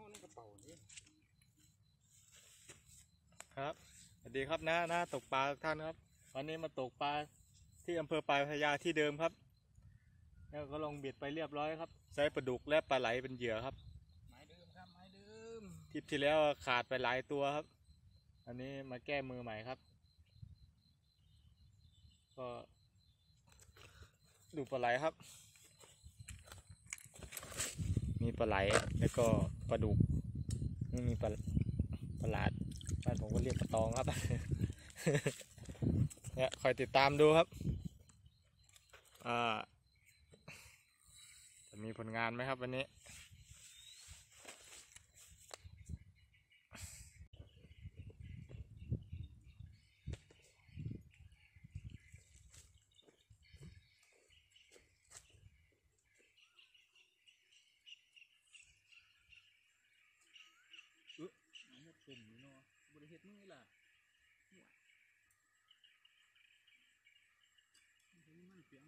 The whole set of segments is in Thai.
เข้าในกระเป๋านี่ครับสวัสดีครับนะนะตกปลาทุกท่านครับ วันนี้มาตกปลาที่อำเภอปลายพระยาที่เดิมครับ แล้วก็ลงเบ็ดไปเรียบร้อยครับใช้ปลาดุกและปลาไหลเป็นเหยื่อครับไม้เดิมครับไม้เดิมทริปที่แล้วขาดไปหลายตัวครับ อันนี้มาแก้มือใหม่ครับ ก็ดูปลาไหลครับ มีปลาไหลแล้วก็ปลาดุกนี่มีปลาปลาหลาดบ้านผมก็เรียกปลาตองครับเนี่ยคอยติดตามดูครับอ่าจะมีผลงานไหมครับวันนี้ มันจะเนอยู่เนาะบริเหตุมือล่ะเนี่ยมันเป็นมันเปียง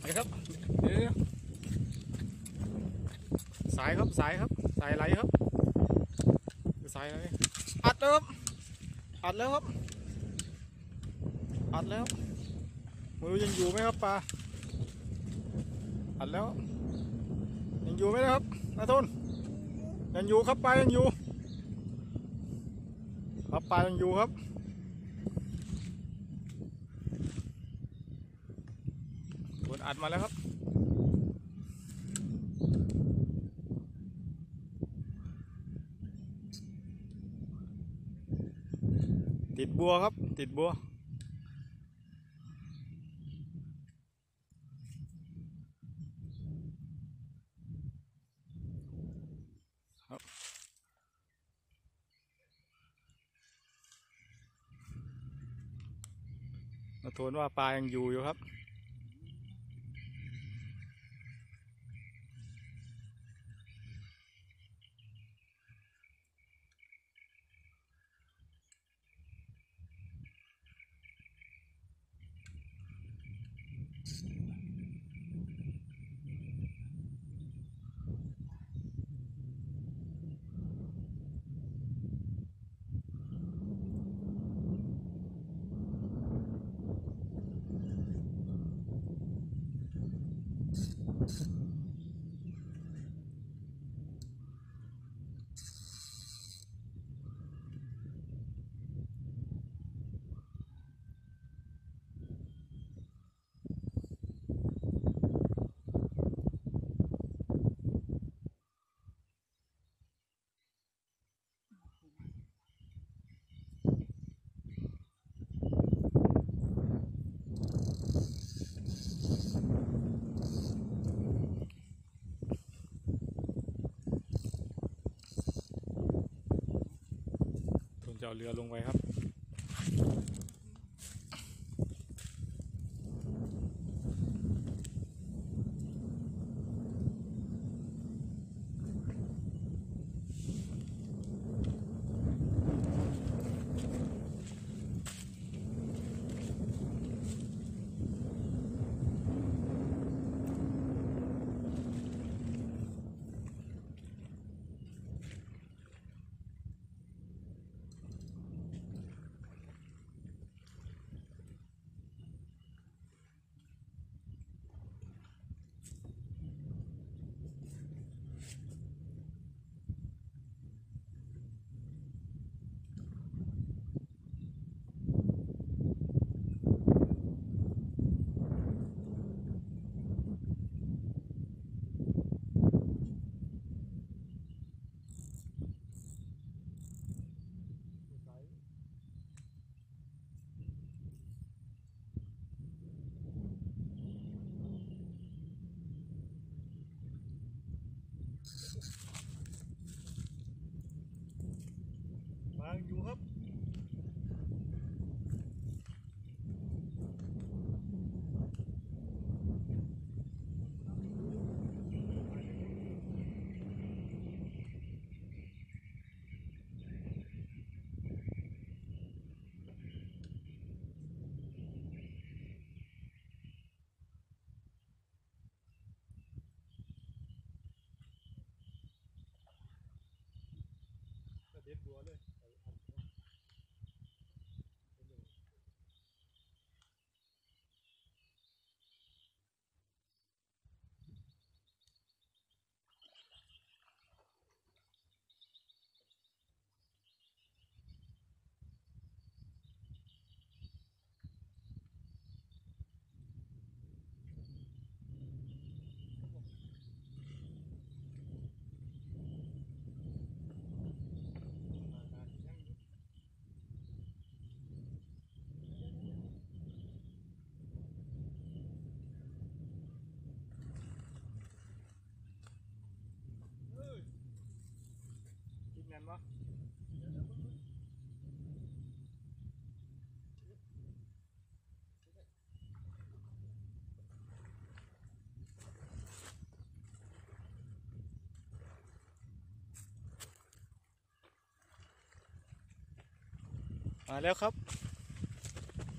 ไปครับเดี๋ยว สายครับ สายครับ สายไหลครับ สายอะไรอัดแล้วครับอัดแล้วครับ อัดแล้วม่รู้ยังอยู่ไหมครับปลา อัดแล้ว ยังอยู่ไหมนะครับนาทุนยังอยู่ครับปลายังอยู่ ครับปลายังอยู่ครับกดอัดมาแล้วครับ ติดบัวครับ ติดบัว ครับ มาทวนว่าปลายังอยู่อยู่ครับ จะเอาเรือลงไว้ครับ দেব বলে มาแล้วครับ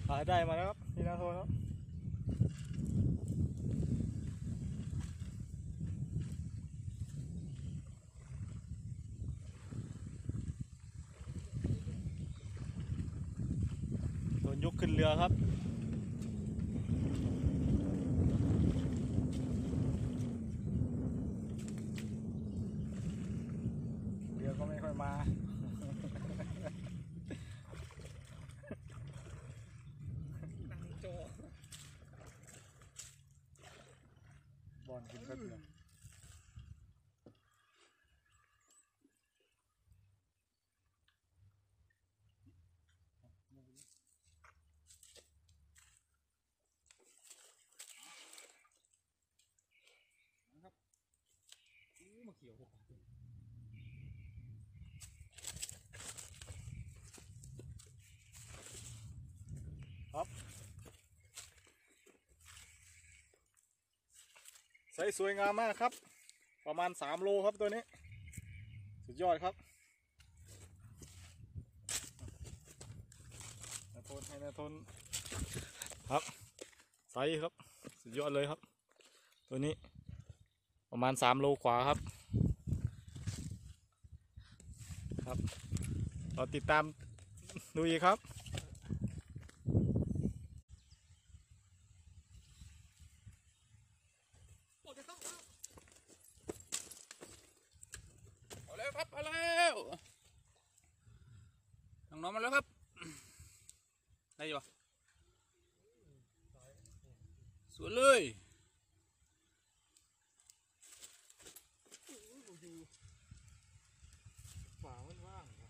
หาได้มาแล้วครับพี่นาโทครับโดนยกขึ้นเรือครับ เรือก็ไม่ค่อยมา นั่งจอบ อลกินก็เรือมาเกี่ยวกับครับใสสวยงามมากครับ ประมาณสามโลครับตัวนี้ สุดยอดครับนาทนให้นาทนครับไซส์ครับ สุดยอดเลยครับ ตัวนี้ประมาณสามโลกว่าครับ ครับเราติดตามดูอีกครับเอาแล้วครับเอาแล้วน้องน้องมาแล้วครับได้อยู่ปะสวยเลย ฝามันว่างครับ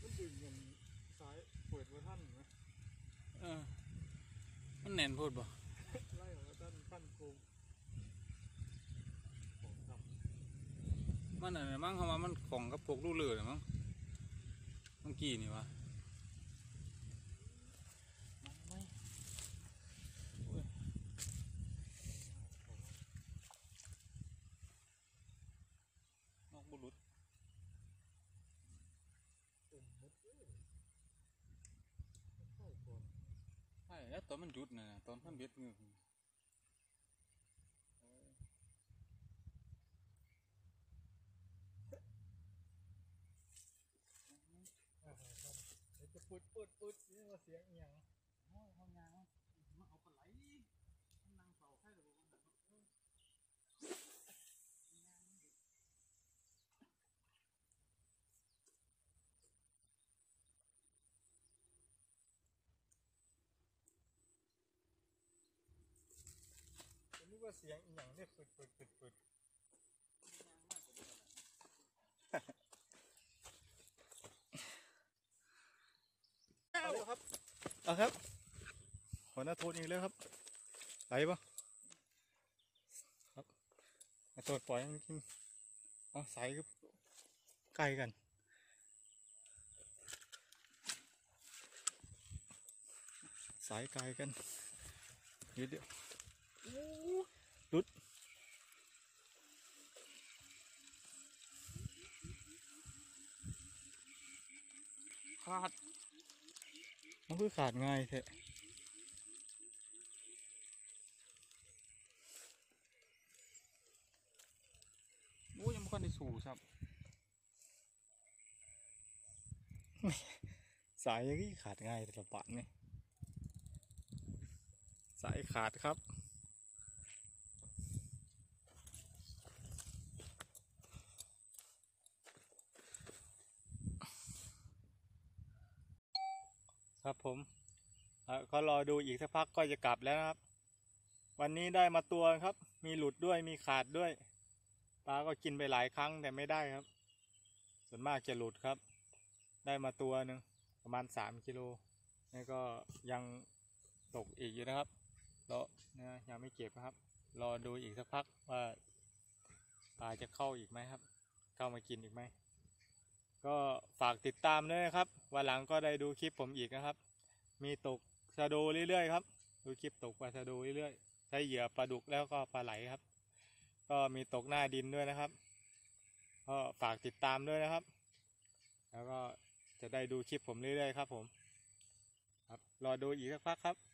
มันดึงเงินซ้ายเปิดมาท่านนะ เออ มันแน่นพูดบ่ไล่ออกมาท่านปั้นโครงของทมันอะไรมั้งเขาว่ามันของกับพวกลูกเรือน่ะมั้งเมื่อกี้นี่วะนอกบุรุษใช่แล้ว ตอนมันหยุดน่ะตอนท่านเบ็ดเงือกำจะปุดปุดปุดนี่ว่าเสียงอหย่างโอ้ยเขายางมาเอาปลาไหลมันนั่งเฝ้าใครหรือเปล่า นึก ว่าเสียงอหย่างเนี่ยปุดปุดปุดปุดเอาเลยครับเอาครับ หัวหน้าโทษอีกแล้วครับ ไหลปะครับเอาตัวปล่อยให้มันกินเอาใส่ก็ใกล้กันสายไกลกันเดี๋ยวเดี๋ยว รุดขาดมันคือขาดง่ายแท้โอ้ยยังไม่ค่อยอนได้สู่ครับ สายอยังนี้ขาดง่ายแต่ละปะนี่สายขาดครับ ครับผมเอ่อก็รอดูอีกสักพักก็จะกลับแล้วนะครับ วันนี้ได้มาตัวครับ มีหลุดด้วยมีขาดด้วยปลาก็กินไปหลายครั้งแต่ไม่ได้ครับ ส่วนมากจะหลุดครับ ได้มาตัวหนึ่งประมาณสามกิโลนี่ก็ยังตกอีกอยู่นะครับแล้วนะยังไม่เก็บนะครับ รอดูอีกสักพักว่าปลาจะเข้าอีกไหมครับ เข้ามากินอีกไหม ก็ฝากติดตามด้วยนะครับวันหลังก็ได้ดูคลิปผมอีกนะครับ มีตกชะโดเรื่อยๆครับ ดูคลิปตกปลาชะโดเรื่อยๆใช้เหยื่อปลาดุกแล้วก็ปลาไหลครับ ก็มีตกหน้าดินด้วยนะครับก็ฝากติดตามด้วยนะครับ แล้วก็จะได้ดูคลิปผมเรื่อยๆครับผมครับรอดูอีกสักพักครับ